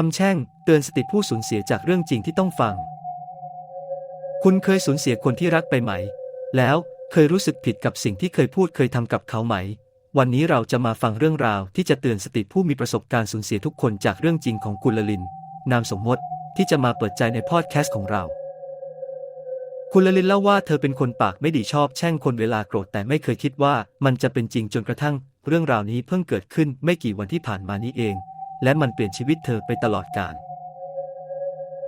คำแช่ง เตือนสติผู้สูญเสียจากเรื่องจริงที่ต้องฟัง คุณเคยสูญเสียคนที่รักไปไหม แล้วเคยรู้สึกผิดกับสิ่งที่เคยพูดเคยทำกับเขาไหม วันนี้เราจะมาฟังเรื่องราวที่จะเตือนสติผู้มีประสบการณ์สูญเสียทุกคนจากเรื่องจริงของกุลลิน นามสมมติที่จะมาเปิดใจในพอดแคสต์ของเราคุณลลินเล่าว่าเธอเป็นคนปากไม่ดีชอบแช่งคนเวลาโกรธแต่ไม่เคยคิดว่ามันจะเป็นจริงจนกระทั่ง เรื่องราวนี้เพิ่งเกิดขึ้นไม่กี่วันที่ผ่านมานี้เอง และมันเปลี่ยนชีวิตเธอไปตลอดกาล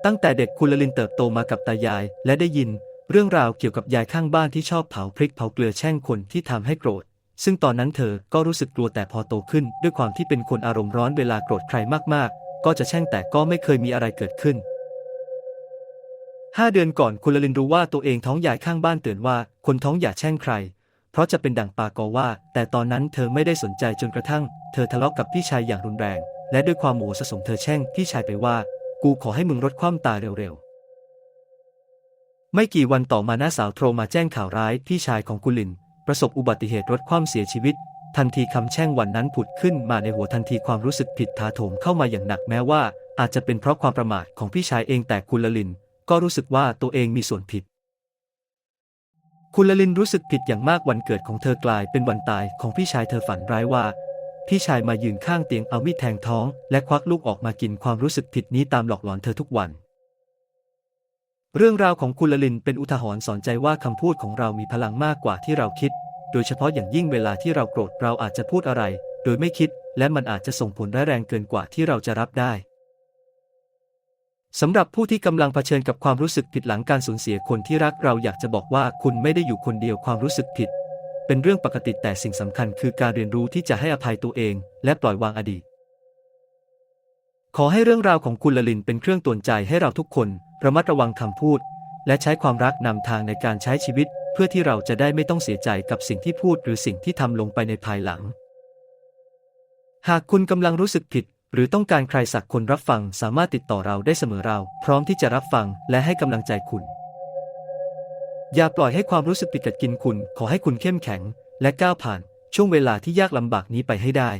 ตั้งแต่เด็กคุณลลินเติบโตมากับตายาย และได้ยิน เรื่องราวเกี่ยวกับยายข้างบ้านที่ชอบเผาพริกเผาเกลือแช่งคนที่ทำให้โกรธ ซึ่งตอนนั้นเธอก็รู้สึกกลัวแต่พอโตขึ้น ด้วยความที่เป็นคนอารมณ์ร้อนเวลาโกรธใครมากๆ ก็จะแช่งแต่ก็ไม่เคยมีอะไรเกิดขึ้นห้าเดือนก่อนคุณลลินรู้ว่าตัวเองท้องยายข้างบ้านเตือนว่า คนท้องอย่าแช่งใคร เพราะจะเป็นดั่งปากอว่า แต่ตอนนั้นเธอไม่ได้สนใจจนกระทั่ง เธอทะเลาะกับพี่ชายอย่างรุนแรง และด้วยความโมโหสะสมเธอแช่งพี่ชายไปว่า กูขอให้มึงลดความตายเร็วๆ ไม่กี่วันต่อมาน้าสาวโทรมาแจ้งข่าวร้ายพี่ชายของกุลิน ประสบอุบัติเหตุรถคว่ำเสียชีวิต ทันทีคำแช่งวันนั้นผุดขึ้นมาในหัวทันทีความรู้สึกผิดถาโถมเข้ามาอย่างหนักแม้ว่า อาจจะเป็นเพราะความประมาทของพี่ชายเองแต่คุณลลิน ก็รู้สึกว่าตัวเองมีส่วนผิดคุณลลินรู้สึกผิดอย่างมากวันเกิดของเธอกลายเป็นวันตายของพี่ชายเธอฝันร้ายว่า พี่ชายมายืนข้างเตียงเอามีดแทงท้อง และควักลูกออกมากินความรู้สึกผิดนี้ตามหลอกหลอนเธอทุกวัน เรื่องราวของคุณลลินเป็นอุทาหรณ์สอนใจว่าคำพูดของเรามีพลังมากกว่าที่เราคิด โดยเฉพาะอย่างยิ่งเวลาที่เราโกรธเราอาจจะพูดอะไร โดยไม่คิด และมันอาจจะส่งผลร้ายแรงเกินกว่าที่เราจะรับได้สำหรับผู้ที่กำลังเผชิญกับความรู้สึกผิดหลังการสูญเสียคนที่รักเราอยากจะบอกว่าคุณไม่ได้อยู่คนเดียวความรู้สึกผิด เป็นเรื่องปกติแต่สิ่งสำคัญคือการเรียนรู้ที่จะให้อภัยตัวเอง และปล่อยวางอดีต ขอให้เรื่องราวของคุณลลินเป็นเครื่องตือนใจให้เราทุกคนระมัดระวังคำพูด และใช้ความรักนำทางในการใช้ชีวิต เพื่อที่เราจะได้ไม่ต้องเสียใจกับสิ่งที่พูดหรือสิ่งที่ทำลงไปในภายหลัง หากคุณกำลังรู้สึกผิด หรือต้องการใครสักคนรับฟังสามารถติดต่อเราได้เสมอเรา พร้อมที่จะรับฟังและให้กำลังใจคุณ อย่าปล่อยให้ความรู้สึกปิดกัดกินคุณ ขอให้คุณเข้มแข็ง และก้าวผ่านช่วงเวลาที่ยากลำบากนี้ไปให้ได้